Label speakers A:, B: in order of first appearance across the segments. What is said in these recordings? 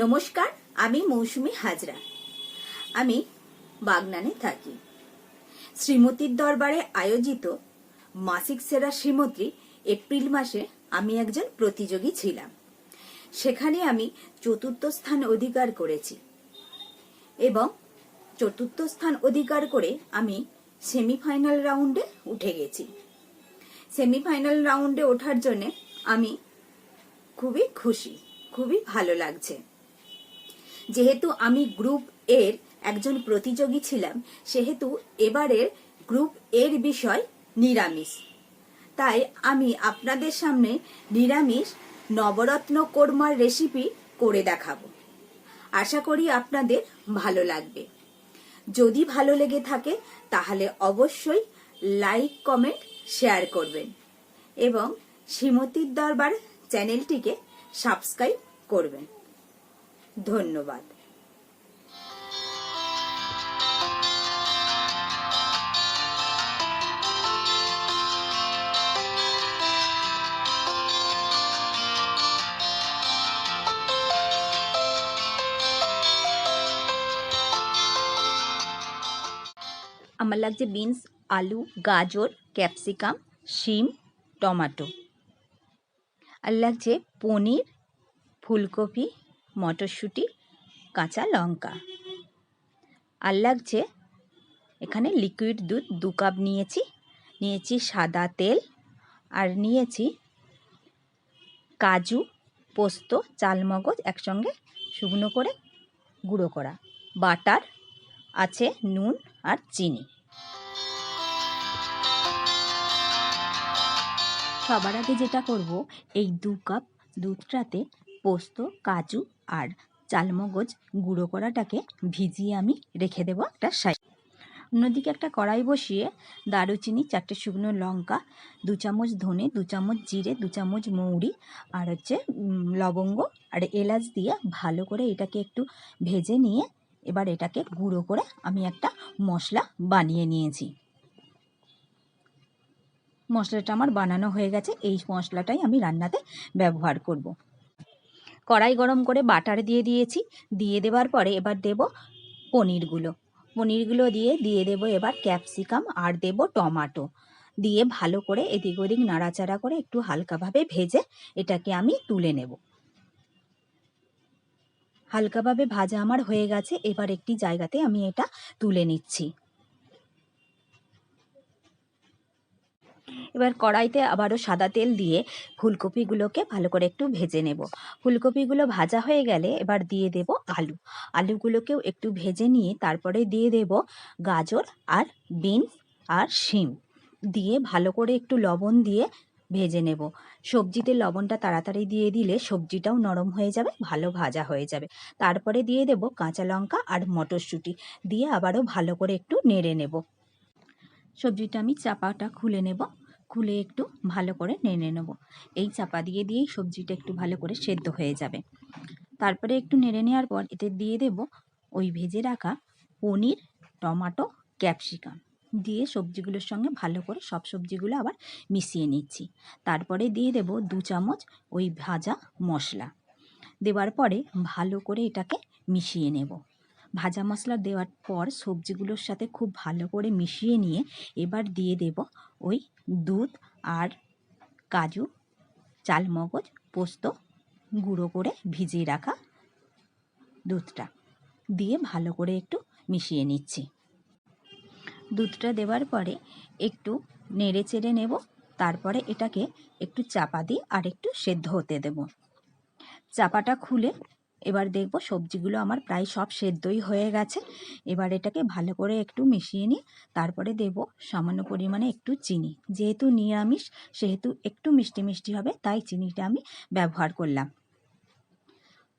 A: নমস্কার, আমি মৌসুমি হাজরা। আমি বাগনানে থাকি। শ্রীমতীর দরবারে আয়োজিত মাসিক সেরা শ্রীমতী এপ্রিল মাসে আমি একজন প্রতিযোগী ছিলাম। সেখানে আমি চতুর্থ স্থান অধিকার করেছি এবং চতুর্থ স্থান অধিকার করে আমি সেমিফাইনাল রাউন্ডে উঠে গেছি। সেমিফাইনাল রাউন্ডে ওঠার জন্য আমি খুবই খুশি, খুবই ভালো লাগছে। যেহেতু আমি গ্রুপ এর একজন প্রতিযোগী ছিলাম, সেহেতু এবারের গ্রুপ এর বিষয় নিরামিষ। তাই আমি আপনাদের সামনে নিরামিষ নবরত্ন কোরমার রেসিপি করে দেখাবো। আশা করি আপনাদের ভালো লাগবে। যদি ভালো লেগে থাকে, তাহলে অবশ্যই লাইক কমেন্ট শেয়ার করবেন। এবং শ্রীমতীর দরবার চ্যানেলটিকে সাবস্ক্রাইব করবেন। ধন্যবাদ।
B: আমার লাগছে বিনস আলু গাজর ক্যাপসিকাম শিম টমাটো। আর লাগছে পনির ফুলকপি মটরশুঁটি, কাঁচা লঙ্কা। আর লাগছে এখানে লিকুইড দুধ, দু কাপ নিয়েছি। নিয়েছি সাদা তেল আর নিয়েছি কাজু, পোস্ত, চালমগজ একসঙ্গে শুকনো করে গুঁড়ো করা। বাটার আছে নুন আর চিনি। সবার আগে যেটা করব, এই দু কাপ দুধটাতে পোস্ত, কাজু আর চালমগজ গুঁড়ো করাটাকে ভিজিয়ে আমি রেখে দেবো একটা সাইড অন্যদিকে একটা কড়াই বসিয়ে দারুচিনি, চারটে শুকনো লঙ্কা, দু চামচ ধনে, দু চামচ জিরে, দু চামচ মৌরি আর হচ্ছে লবঙ্গ আর এলাচ দিয়ে ভালো করে এটাকে একটু ভেজে নিয়ে এবার এটাকে গুঁড়ো করে আমি একটা মশলা বানিয়ে নিয়েছি মশলাটা আমার বানানো হয়ে গেছে, এই মশলাটাই আমি রান্নাতে ব্যবহার করব। কড়াই গরম করে বাটার দিয়ে দিয়েছি। দিয়ে দেওয়ার পরে এবার দেব পনিরগুলো। পনিরগুলো দিয়ে দিয়ে দেব এবার ক্যাপসিকাম আর দেব টমাটো। দিয়ে ভালো করে এদিক ওদিক নাড়াচাড়া করে একটু হালকাভাবে ভেজে এটাকে আমি তুলে নেব। হালকাভাবে ভাজা আমার হয়ে গেছে। এবার একটি জায়গাতে আমি এটা তুলে নিচ্ছি। এবার কড়াইতে আবারও সাদা তেল দিয়ে ফুলকপিগুলোকে ভালো করে একটু ভেজে নেব। ফুলকপিগুলো ভাজা হয়ে গেলে এবার দিয়ে দেব আলু। আলুগুলোকেও একটু ভেজে নিয়ে তারপরে দিয়ে দেব গাজর আর বিনস আর শিম। দিয়ে ভালো করে একটু লবণ দিয়ে ভেজে নেব। সবজিতে লবণটা তাড়াতাড়ি দিয়ে দিলে সবজিটাও নরম হয়ে যাবে, ভালো ভাজা হয়ে যাবে। তারপরে দিয়ে দেব কাঁচা লঙ্কা আর মটরশুঁটি। দিয়ে আবারও ভালো করে একটু নেড়ে নেব। সবজিটা আমি চাপাটা খুলে নেব। খুলে একটু ভালো করে নেড়ে নেব। এই চাপা দিয়ে দিয়েই সবজিটা একটু ভালো করে সেদ্ধ হয়ে যাবে। তারপরে একটু নেড়ে নেওয়ার পর এতে দিয়ে দেব ওই ভেজে রাখা পনির, টমাটো, ক্যাপসিকাম। দিয়ে সবজিগুলোর সঙ্গে ভালো করে সব সবজিগুলো আবার মিশিয়ে নিচ্ছি। তারপরে দিয়ে দেব দু চামচ ওই ভাজা মশলা। দেওয়ার পরে ভালো করে এটাকে মিশিয়ে নেব। ভাজা মশলা দেওয়ার পর সবজিগুলোর সাথে খুব ভালো করে মিশিয়ে নিয়ে এবার দিয়ে দেব ওই দুধ আর কাজু, চালমগজ, পোস্ত গুঁড়ো করে ভিজিয়ে রাখা দুধটা দিয়ে ভালো করে একটু মিশিয়ে নিচ্ছি। দুধটা দেওয়ার পরে একটু নেড়ে চেড়ে নেব, তারপরে এটাকে একটু চাপা দিয়ে আর একটু সেদ্ধ হতে দেব। চাপাটা খুলে এবার দেখব সবজিগুলো আমার প্রায় সব সেদ্ধই হয়ে গেছে। এবার এটাকে ভালো করে একটু মিশিয়ে নিয়ে তারপরে দেব সামান্য পরিমাণে একটু চিনি। যেহেতু নিরামিষ, সেহেতু একটু মিষ্টি মিষ্টি হবে, তাই চিনিটা আমি ব্যবহার করলাম।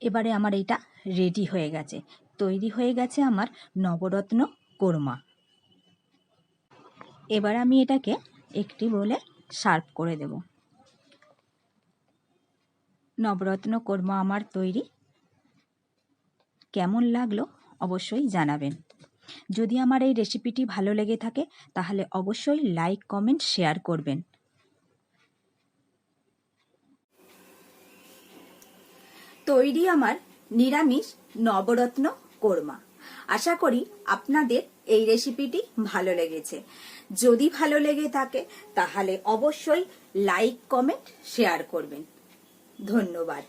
B: এবারে আমার এটা রেডি হয়ে গেছে। তৈরি হয়ে গেছে আমার নবরত্ন কোরমা। এবার আমি এটাকে একটি বলে সার্ভ করে দেব। নবরত্ন কোরমা আমার তৈরি। কেমন লাগল অবশ্যই জানাবেন। যদি আমার এই রেসিপিটি ভালো লেগে থাকে, তাহলে অবশ্যই লাইক, কমেন্ট, শেয়ার করবেন।
A: তৈরি আমার নিরামিষ নবরত্ন কোরমা। আশা করি আপনাদের এই রেসিপিটি ভালো লেগেছে। যদি ভালো লেগে থাকে, তাহলে অবশ্যই লাইক, কমেন্ট, শেয়ার করবেন। ধন্যবাদ।